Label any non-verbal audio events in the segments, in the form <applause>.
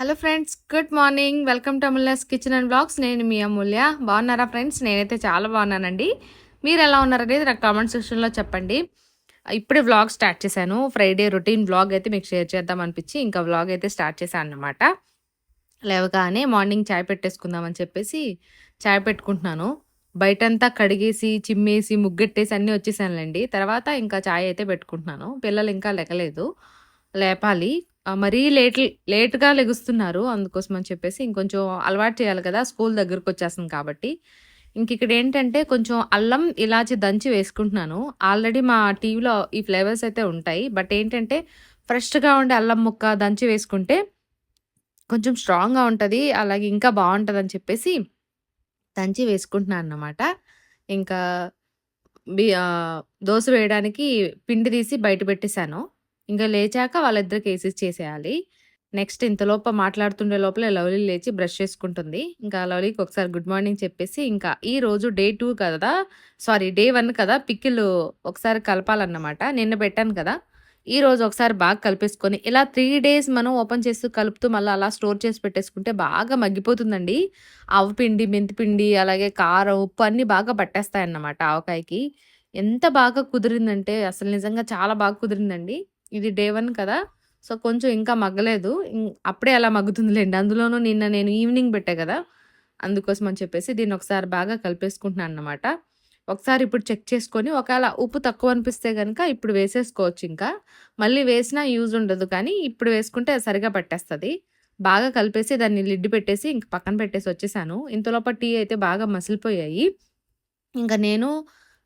Hello friends good morning welcome to Amulya's kitchen and blogs నేను మీ అమూల్య. బాగున్నారా friends నేనైతే చాలా బాగున్నానండి. మీరు ఎలా ఉన్నారనేది నాకు కామెంట్ సెక్షన్లో చెప్పండి. ఇప్పుడే వ్లాగ్ స్టార్ట్ చేశాను. ఫ్రైడే రొటీన్ వ్లాగ్ అయితే మీకు షేర్ చేద్దాం అనిపించి ఇంకా వ్లాగ్ అయితే స్టార్ట్ చేశాను అనమాట లేవగానే మార్నింగ్ చాయ్ పెట్టేసుకుందామని చెప్పేసి చాయ్ పెట్టుకుంటున్నాను. బయటంతా కడిగేసి చిమ్మేసి ముగ్గెట్టేసి అన్నీ వచ్చేసానులేండి. తర్వాత ఇంకా చాయ్ అయితే పెట్టుకుంటున్నాను. పిల్లలు ఇంకా లెగలేదు లేపాలి. మరీ లేట్ లేట్‌గా లెగుస్తున్నారు. అందుకోసం అని చెప్పేసి ఇంకొంచెం అలవాటు చేయాలి కదా! స్కూల్ దగ్గరకొచ్చేస్తుంది కాబట్టి. ఇంకిక్కడేంటంటే కొంచెం అల్లం, ఇలాచి దంచి వేసుకుంటున్నాను. ఆల్రెడీ మా టీవీలో ఈ ఫ్లేవర్స్ అయితే ఉంటాయి. బట్ ఏంటంటే ఫ్రెష్‌గా ఉండే అల్లం ముక్క దంచి వేసుకుంటే కొంచెం స్ట్రాంగ్‌గా ఉంటుంది అలాగే ఇంకా బావుంటదని చెప్పేసి దంచి వేసుకుంటున్నాను అన్నమాట ఇంకా బి దోస వేయడానికి పిండి తీసి బయట పెట్టేశాను ఇంకా లేచాక వాళ్ళిద్దరు కేసెస్ చేసేయాలి. నెక్స్ట్ ఇంతలోప మాట్లాడుతుండే లోపల లవ్లీ లేచి బ్రష్ చేసుకుంటుంది. ఇంకా లవ్లీకి ఒకసారి గుడ్ మార్నింగ్ చెప్పేసి ఇంకా ఈ రోజు డే టూ కదా! సారీ డే వన్ కదా! పిక్కిలు ఒకసారి కలపాలన్నమాట. నిన్న పెట్టాను కదా! ఈరోజు ఒకసారి బాగా కలిపేసుకొని ఇలా త్రీ డేస్ మనం ఓపెన్ చేస్తూ కలుపుతూ మళ్ళీ అలా స్టోర్ చేసి పెట్టేసుకుంటే బాగా మగ్గిపోతుందండి. ఆవు పిండి మెంతిపిండి అలాగే కారం, ఉప్పు అన్నీ బాగా పట్టేస్తాయన్నమాట ఆవకాయకి. ఎంత బాగా కుదిరిందంటే అసలు నిజంగా చాలా బాగా కుదిరిందండి. ఇది డే వన్ కదా! సో, కొంచెం ఇంకా మగ్గలేదు. ఇం అప్పుడే అలా మగ్గుతుందిలేండి అందులోనూ నిన్న నేను ఈవినింగ్ పెట్టా కదా! అందుకోసం అని చెప్పేసి దీన్ని ఒకసారి బాగా కలిపేసుకుంటున్నాను అనమాట ఒకసారి ఇప్పుడు చెక్ చేసుకొని ఒకవేళ ఉప్పు తక్కువ అనిపిస్తే కనుక ఇప్పుడు వేసేసుకోవచ్చు ఇంకా. మళ్ళీ వేసినా యూజ్ ఉండదు కానీ ఇప్పుడు వేసుకుంటే అది పట్టేస్తుంది బాగా కలిపేసి దాన్ని లిడ్ పెట్టేసి ఇంక పక్కన పెట్టేసి వచ్చేసాను. ఇంతలోపు టీ అయితే బాగా మసిలిపోయాయి. ఇంకా నేను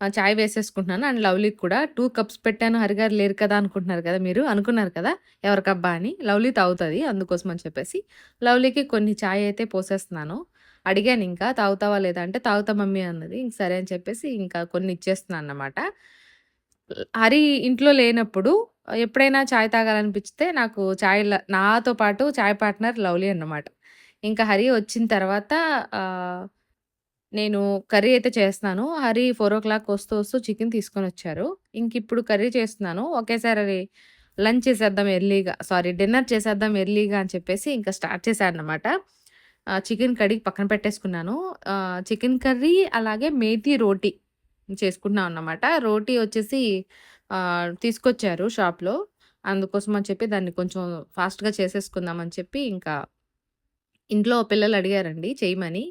చాయ్ వేసేసుకుంటున్నాను. అండ్ లవ్లీకి కూడా టూ కప్స్ పెట్టాను హరిగారు లేరు కదా! అనుకుంటున్నారు కదా మీరు. అనుకున్నారు కదా! ఎవరికబ్బా అని. లవ్లీ తాగుతుంది అందుకోసం అని చెప్పేసి లవ్లీకి కొన్ని చాయ్ అయితే పోసేస్తున్నాను. అడిగాను ఇంకా తాగుతావా లేదా అంటే తాగుతా మమ్మీ అన్నది. ఇంక సరే అని చెప్పేసి ఇంకా కొన్ని ఇచ్చేస్తున్నాను అన్నమాట హరి ఇంట్లో లేనప్పుడు ఎప్పుడైనా చాయ్ తాగాలనిపిస్తే నాకు ఛాయ్ నాతో పాటు చాయ్ పార్ట్నర్ లవ్లీ అన్నమాట. ఇంకా హరి వచ్చిన తర్వాత నేను కర్రీ అయితే చేస్తున్నాను. హరి 4:00 వస్తూ వస్తూ చికెన్ తీసుకొని వచ్చారు ఇంకిప్పుడు కర్రీ చేస్తున్నాను. ఒకేసారి లంచ్ చేసేద్దాం ఎర్లీగా సారీ డిన్నర్ చేసేద్దాం ఎర్లీగా అని చెప్పేసి ఇంకా స్టార్ట్ చేశానన్నమాట. ఆహ్, చికెన్ కడిగి పక్కన పెట్టేసుకున్నాను. చికెన్ కర్రీ అలాగే మేతి రోటీ చేసుకుంటున్నాం అన్నమాట. రోటీ వచ్చేసి తీసుకొచ్చారు షాప్‌లో. అందుకోసం అని చెప్పి దాన్ని కొంచెం ఫాస్ట్‌గా చేసేసుకుందాం అని చెప్పి ఇంకా ఇంట్లో పిల్లలు అడిగారండి చేయమని.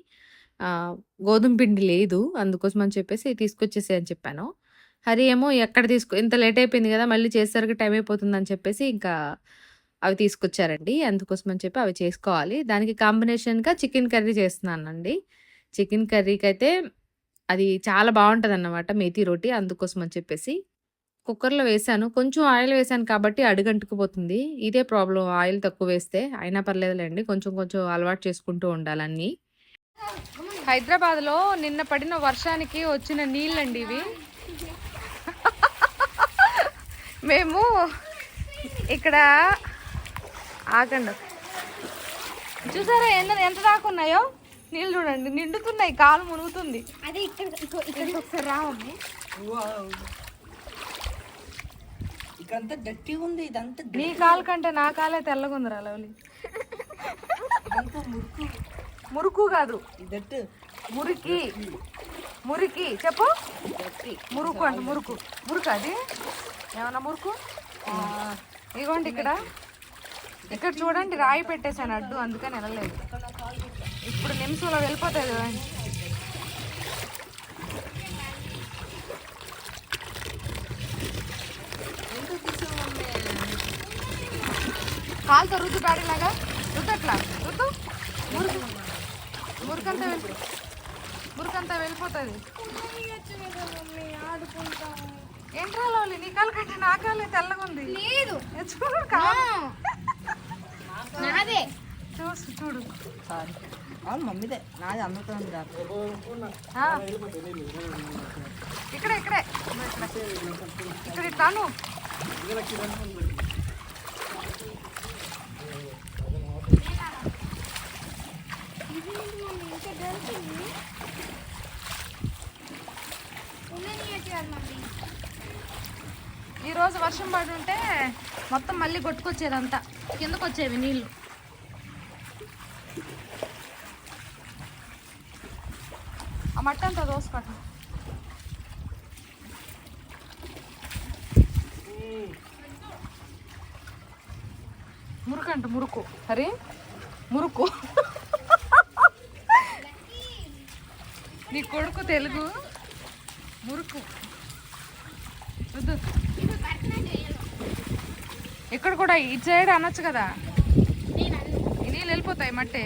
గోధుమ పిండి లేదు. అందుకోసం అని చెప్పేసి తీసుకొచ్చేసి అని చెప్పాను. హరి ఏమో ఎక్కడ తీసుకో ఇంత లేట్ అయిపోయింది కదా! మళ్ళీ చేసేసరికి టైం అయిపోతుంది అని చెప్పేసి ఇంకా అవి తీసుకొచ్చారండి. అందుకోసం అని చెప్పి అవి చేసుకోవాలి. దానికి కాంబినేషన్‌గా చికెన్ కర్రీ చేస్తున్నానండి. చికెన్ కర్రీకి అయితే అది చాలా బాగుంటుంది అన్నమాట మేతి రోటీ అందుకోసం అని చెప్పేసి కుక్కర్‌లో వేసాను కొంచెం ఆయిల్ వేసాను కాబట్టి అడుగంటుకుపోతుంది. ఇదే ప్రాబ్లం ఆయిల్ తక్కువ వేస్తే. అయినా పర్లేదులేండి కొంచెం కొంచెం అలవాటు చేసుకుంటూ ఉండాలన్నీ. హైదరాబాద్‌లో నిన్న పడిన వర్షానికి వచ్చిన నీళ్ళండి ఇవి. మేము ఇక్కడ ఆగండి. చూసారా ఎంత ఎంత దాకా ఉన్నాయో? నీళ్ళు చూడండి నిండుతున్నాయి. కాలు మునుగుతుంది. అదే ఇక్కడ ఇక్కో ఇక్కడికి ఒకసారి రా మమ్మీ ఇక్కడంతా గట్టిగా ఉంది ఇదంతా నీ కాలు కంటే నా కాలే తెల్లగుందిరా లవ్లీ. ఇదంతా మురుకు మురుకు కాదు. మురికి. మురికి చెప్పు. మురుకు అంట మురుకు. మురుకు అది? ఏమన్నా మురుకు? ఇగోండి ఇక్కడ. ఇక్కడ చూడండి రాయి పెట్టేశాను అడ్డు అందుకని వెళ్ళలేదు. ఇప్పుడు నిమిషంలో వెళ్ళిపోతాయి చూడండి. కాలుతో రుద్దు ప్యాడీలాగా రుద్దట్లా రుద్దు మురుకు మురుకంతా వెళ్ళి మురుకంతా వెళ్ళిపోతుంది. ఏంట్రా లోలి నీ కాలు కంటే నా కాలే తెల్లగుంది. లేదు. చూడు నాదే. చూసు చూడు. సారీ. అవును మమ్మీదే. నాది అమృతం. ఇక్కడే ఇక్కడే. ఇక్కడ ఇక్కడ. ఈరోజు వర్షం పడి ఉంటే మొత్తం మళ్ళీ కొట్టుకొచ్చేదంతా. కిందకు వచ్చేవి నీళ్ళు ఆ మట్టి అంతా దోసుకోట మురుకు. అంట మురుకు హరి మురుకు. నీ కొడుకు తెలుగు. మురుకు. వద్దు. ఇక్కడ కూడా ఇటు సైడ్ అనొచ్చు కదా? నీళ్ళు వెళ్ళిపోతాయి మట్టి.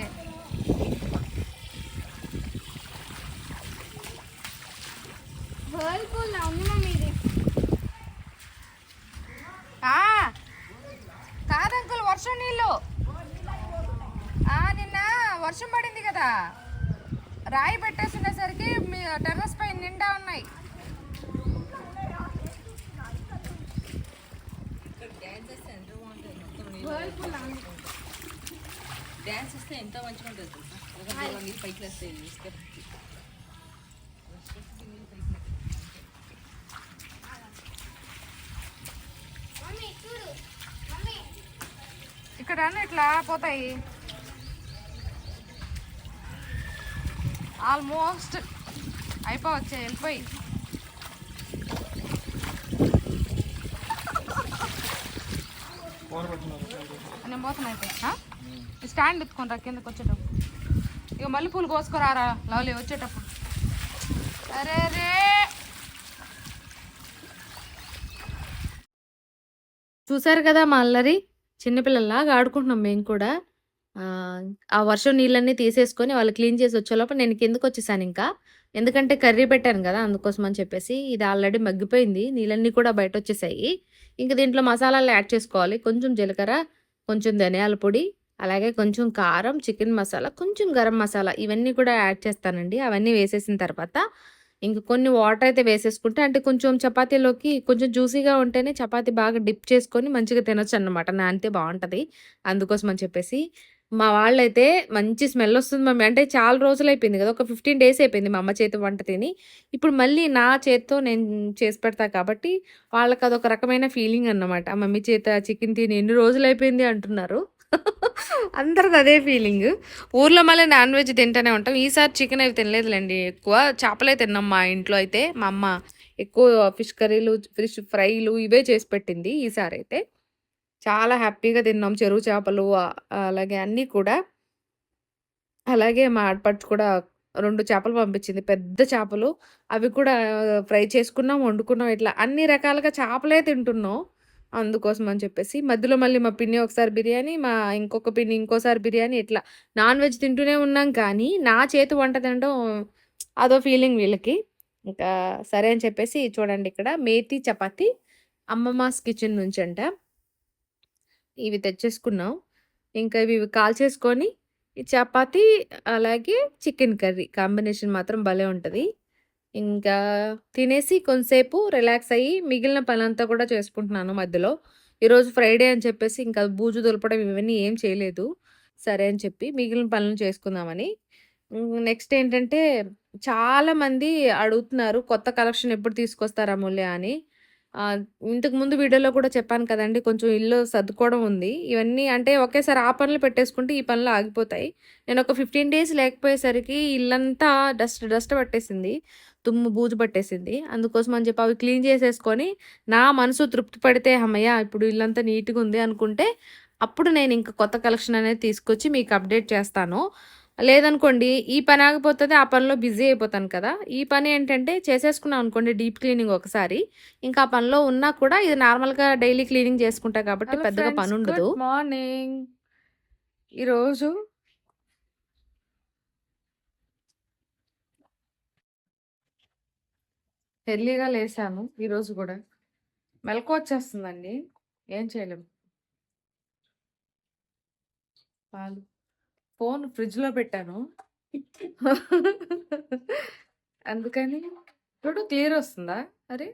వర్ల్పూల్ లా ఉంది మమ్మీ ఇది ఆ, కాదు అంకుల్ వర్షం నీళ్ళు. ఆ, నిన్న వర్షం పడింది కదా. రాయి పెట్టేసుకునేసరికి మీ టెర్రస్ పై నిండా ఉన్నాయి. డ్యాన్స్ ఇస్తే ఎంతో మంచిగా ఉంటుంది తెలుసా? నీళ్ళు పైకి వస్తాయి ఇక్కడ అన్నీ ఇట్లా పోతాయి. ఆల్మోస్ట్ అయిపోవచ్చు వెళ్ళిపోయి. నేను పోతున్నా అయిపోయి స్టాండ్ ఎత్తుకొని రా కిందకి వచ్చేటప్పుడు. ఇక మల్లెపూలు కోసుకురారా లవ్లీ వచ్చేటప్పుడు. అరే రే! చూసారు కదా మా అల్లరి? చిన్నపిల్లల్లాగా ఆడుకుంటున్నాం మేము కూడా. ఆ, వర్షం నీళ్ళన్నీ తీసేసుకొని వాళ్ళు క్లీన్ చేసి వచ్చేలోపు నేను కిందకు వచ్చేసాను ఇంకా. ఎందుకంటే కర్రీ పెట్టాను కదా అందుకోసం అని చెప్పేసి ఇది ఆల్రెడీ మగ్గిపోయింది. నీళ్ళన్నీ కూడా బయట వచ్చేసాయి. ఇంకా దీంట్లో మసాలాలు యాడ్ చేసుకోవాలి. కొంచెం జీలకర్ర కొంచెం ధనియాల పొడి అలాగే కొంచెం కారం చికెన్ మసాలా కొంచెం గరం మసాలా ఇవన్నీ కూడా యాడ్ చేస్తానండి. అవన్నీ వేసేసిన తర్వాత ఇంక కొన్ని వాటర్ అయితే వేసేసుకుంటే అంటే కొంచెం చపాతీలోకి కొంచెం జ్యూసీగా ఉంటేనే చపాతీ బాగా డిప్ చేసుకొని మంచిగా తినొచ్చు నా నానితే బాగుంటుంది. అందుకోసం అని చెప్పేసి మా వాళ్ళైతే మంచి స్మెల్ వస్తుంది మమ్మీ. అంటే చాలా రోజులు అయిపోయింది కదా ఒక ఫిఫ్టీన్ డేస్ అయిపోయింది మా అమ్మ చేతి వంట తిని. ఇప్పుడు మళ్ళీ నా చేత్తో నేను చేసి పెడతా కాబట్టి వాళ్ళకి అదొక రకమైన ఫీలింగ్ అన్నమాట. మమ్మీ చేత చికెన్ తిని ఎన్ని రోజులు అయిపోయింది అంటున్నారు. అందరిది అదే ఫీలింగ్. ఊర్లో మళ్ళీ నాన్ వెజ్ తింటూనే ఉంటాం. ఈసారి చికెన్ అవి తినలేదులేండి ఎక్కువ. చేపలే తిన్నాం మా ఇంట్లో అయితే మా అమ్మ. ఎక్కువ ఫిష్ కర్రీలు ఫిష్ ఫ్రైలు ఇవే చేసి పెట్టింది ఈసారి అయితే. చాలా హ్యాపీగా తిన్నాం. చెరువు చేపలు అలాగే అన్నీ కూడా. అలాగే మా ఆడపడుచు కూడా రెండు చేపలు పంపించింది. పెద్ద చేపలు. అవి కూడా ఫ్రై చేసుకున్నాం వండుకున్నాం ఇట్లా అన్ని రకాలుగా చేపలే తింటున్నాం. అందుకోసం అని చెప్పేసి. మధ్యలో మళ్ళీ మా పిన్ని ఒకసారి బిర్యానీ మా ఇంకొక పిన్ని ఇంకోసారి బిర్యానీ ఇట్లా నాన్ వెజ్ తింటూనే ఉన్నాం. కానీ నా చేతి వంట తినడం అదో ఫీలింగ్ వీళ్ళకి. ఇంకా సరే అని చెప్పేసి చూడండి ఇక్కడ. మేతి చపాతి అమ్మమ్మాస్ కిచెన్ నుంచి అంట ఇవి తెచ్చేసుకున్నాం. ఇంకా ఇవి ఇవి కాల్చేసుకొని చపాతి అలాగే చికెన్ కర్రీ కాంబినేషన్ మాత్రం భలే ఉంటుంది. ఇంకా తినేసి కొంతసేపు రిలాక్స్ అయ్యి మిగిలిన పనంతా కూడా చేసుకుంటున్నాను మధ్యలో. ఈరోజు ఫ్రైడే అని చెప్పేసి ఇంకా బూజు దొలపడం ఇవన్నీ ఏం చేయలేదు. సరే అని చెప్పి మిగిలిన పనులు చేసుకుందామని. నెక్స్ట్ ఏంటంటే చాలామంది అడుగుతున్నారు కొత్త కలెక్షన్ ఎప్పుడు తీసుకొస్తారా మూల్య అని. ఇంతకు ముందు వీడియోలో కూడా చెప్పాను కదండి కొంచెం ఇల్లు సర్దుకోవడం ఉంది. ఇవన్నీ అంటే ఒకేసారి ఆ పనులు పెట్టేసుకుంటే ఈ పనులు ఆగిపోతాయి. నేను ఒక ఫిఫ్టీన్ డేస్ లేకపోయేసరికి ఇల్లంతా డస్ట్ డస్ట్ పట్టేసింది. తుమ్ము బూజు పట్టేసింది. అందుకోసం అని చెప్పి అవి క్లీన్ చేసేసుకొని నా మనసు తృప్తి పడితే అమ్మయ్య ఇప్పుడు ఇల్లంతా నీట్గా ఉంది అనుకుంటే అప్పుడు నేను ఇంకా కొత్త కలెక్షన్ అనేది తీసుకొచ్చి మీకు అప్డేట్ చేస్తాను. లేదనుకోండి ఈ పని ఆగిపోతుంది ఆ పనిలో బిజీ అయిపోతాను కదా. ఈ పని ఏంటంటే చేసేసుకున్నాం అనుకోండి డీప్ క్లీనింగ్ ఒకసారి. ఇంకా ఆ పనిలో ఉన్నా కూడా ఇది నార్మల్గా డైలీ క్లీనింగ్ చేసుకుంటా కాబట్టి పెద్దగా పని ఉండదు మార్నింగ్ ఈరోజు ఎర్లీగా లేసాను ఈరోజు కూడా. మెలకు వచ్చేస్తుందండి. ఏం చేయలేము పాలు. ఫోన్ ఫ్రిడ్జ్లో పెట్టాను. అందుకని ఇప్పుడు క్లియర్ వస్తుందా? అరే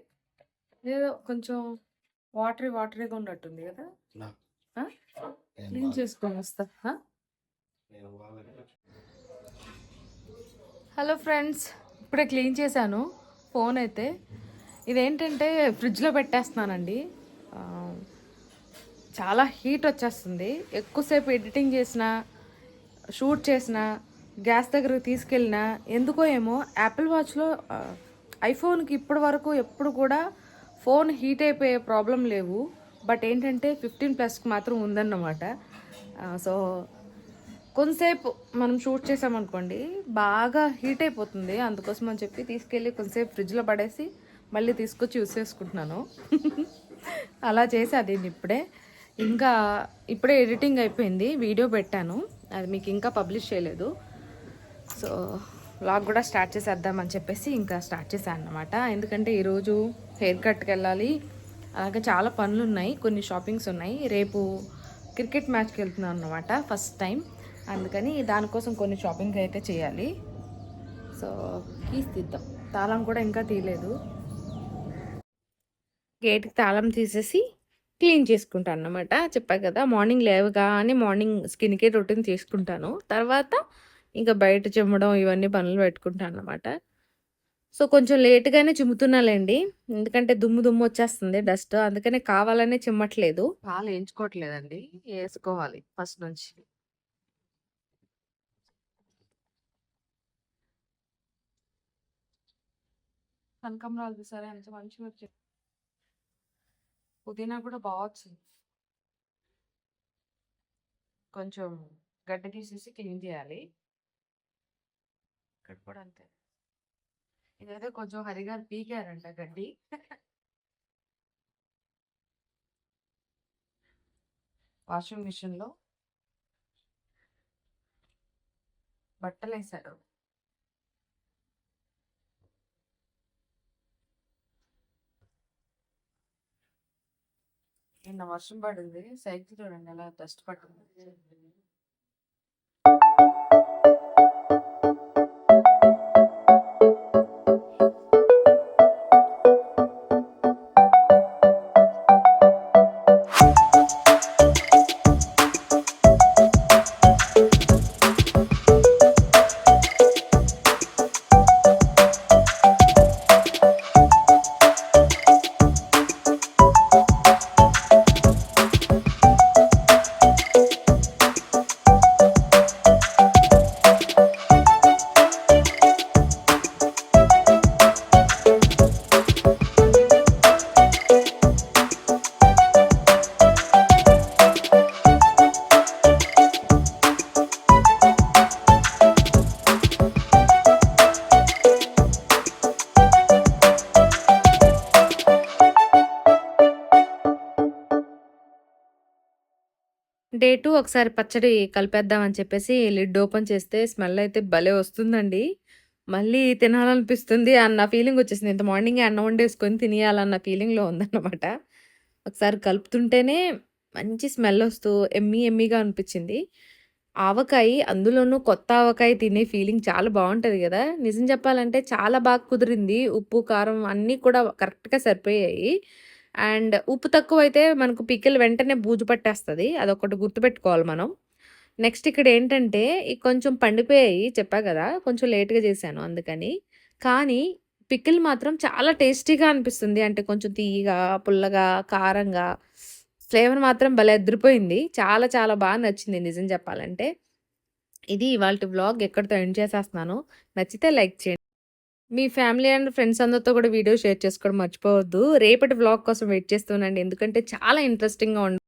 ఏదో కొంచెం వాటరీ వాటరీగా ఉన్నట్టుంది కదా? క్లీన్ చేసుకొని వస్తా? హలో ఫ్రెండ్స్ ఇప్పుడే క్లీన్ చేశాను ఫోన్ అయితే. ఇదేంటంటే ఫ్రిడ్జ్లో పెట్టేస్తున్నానండి. చాలా హీట్ వచ్చేస్తుంది. ఎక్కువసేపు ఎడిటింగ్ చేసిన షూట్ చేసిన గ్యాస్ దగ్గరకు తీసుకెళ్ళినా ఎందుకో ఏమో యాపిల్ వాచ్లో ఐఫోన్కి ఇప్పటి వరకు ఎప్పుడు కూడా ఫోన్ హీట్ అయిపోయే ప్రాబ్లం లేవు. బట్ ఏంటంటే ఫిఫ్టీన్ ప్లస్కి మాత్రం ఉందన్నమాట. సో కొంతసేపు మనం షూట్ చేసామనుకోండి బాగా హీట్ అయిపోతుంది. అందుకోసం అని చెప్పి తీసుకెళ్ళి కొంతసేపు ఫ్రిడ్జ్లో పడేసి మళ్ళీ తీసుకొచ్చి యూస్ చేసుకుంటున్నాను. <laughs> అలా చేసి అది ఇప్పుడే ఇంకా ఇప్పుడే ఎడిటింగ్ అయిపోయింది వీడియో పెట్టాను. అది మీకు ఇంకా పబ్లిష్ చేయలేదు. సో వ్లాగ్ కూడా స్టార్ట్ చేసేద్దామని చెప్పేసి ఇంకా స్టార్ట్ చేశాను అనమాట ఎందుకంటే ఈరోజు హెయిర్ కట్కి వెళ్ళాలి. అలాగే చాలా పనులు ఉన్నాయి కొన్ని షాపింగ్స్ ఉన్నాయి. రేపు క్రికెట్ మ్యాచ్కి వెళ్తున్నాను అనమాట ఫస్ట్ టైం. అందుకని దానికోసం కొన్ని షాపింగ్ అయితే చేయాలి. సో కీస్ తీద్దాం. తాళం కూడా ఇంకా తీయలేదు. గేట్కి తాళం తీసేసి క్లీన్ చేసుకుంటాను అనమాట చెప్పా కదా మార్నింగ్ లేవగానే మార్నింగ్ స్కిన్ కేర్ రొటీన్ చేసుకుంటాను తర్వాత ఇంకా బయట చిమ్మడం ఇవన్నీ పనులు పెట్టుకుంటాను అనమాట సో కొంచెం లేట్గానే చిమ్ముతున్నాలేండి. ఎందుకంటే దుమ్ము దుమ్ము వచ్చేస్తుంది డస్ట్. అందుకనే కావాలనే చిమ్మట్లేదు. పాలు వేయించుకోవట్లేదండి వేసుకోవాలి ఫస్ట్ నుంచి. కనకంబరాలు చూసారా ఎంత మంచిగా వచ్చాయి. పుదీనా కూడా బాగా వచ్చింది కొంచెం గడ్డి తీసేసి క్లీన్ చేయాలి. ఇక్కడ కూడా అంతే. ఇదైతే కొంచెం హరిగా పీకారంట గడ్డి. వాషింగ్ మిషన్లో బట్టలు వేసారు నిన్న వర్షం పడింది సైకిల్ చూడండి ఎలా డస్ట్ పట్టింది. ఒకసారి పచ్చడి కలిపేద్దామని చెప్పేసి లిడ్ ఓపెన్ చేస్తే స్మెల్ అయితే భలే వస్తుందండి. మళ్ళీ తినాలనిపిస్తుంది అన్న ఫీలింగ్ వచ్చేసింది. ఇంత మార్నింగ్ అన్నం వండేసుకొని తినేయాలన్న ఫీలింగ్లో ఉందన్నమాట. ఒకసారి కలుపుతుంటేనే మంచి స్మెల్ వస్తూ ఎమ్మి ఎమ్మిగా అనిపించింది. ఆవకాయ అందులోనూ కొత్త ఆవకాయ తినే ఫీలింగ్ చాలా బాగుంటుంది కదా. నిజం చెప్పాలంటే చాలా బాగా కుదిరింది. ఉప్పు కారం అన్నీ కూడా కరెక్ట్గా సరిపోయాయి. అండ్ ఉప్పు తక్కువ అయితే మనకు పికిల్ వెంటనే బూజు పట్టేస్తుంది. అదొకటి గుర్తుపెట్టుకోవాలి మనం. నెక్స్ట్ ఇక్కడ ఏంటంటే కొంచెం పండిపోయాయి చెప్పా కదా కొంచెం లేట్గా చేశాను అందుకని. కానీ పికిల్ మాత్రం చాలా టేస్టీగా అనిపిస్తుంది. అంటే కొంచెం తీయగా పుల్లగా కారంగా ఫ్లేవర్ మాత్రం భలే అదిరిపోయింది చాలా చాలా బాగా నచ్చింది నిజం చెప్పాలంటే. ఇది ఇవాళ వ్లాగ్ ఎక్కడితో ఎండ్ చేసేస్తున్నాను నచ్చితే లైక్ చేయండి. మీ ఫ్యామిలీ అండ్ ఫ్రెండ్స్ అందరితో కూడా వీడియో షేర్ చేసుకోవడం మర్చిపోవద్దు. రేపటి వ్లాగ్ కోసం వెయిట్ చేస్తున్నాండి ఎందుకంటే చాలా ఇంట్రెస్టింగ్గా ఉంటుంది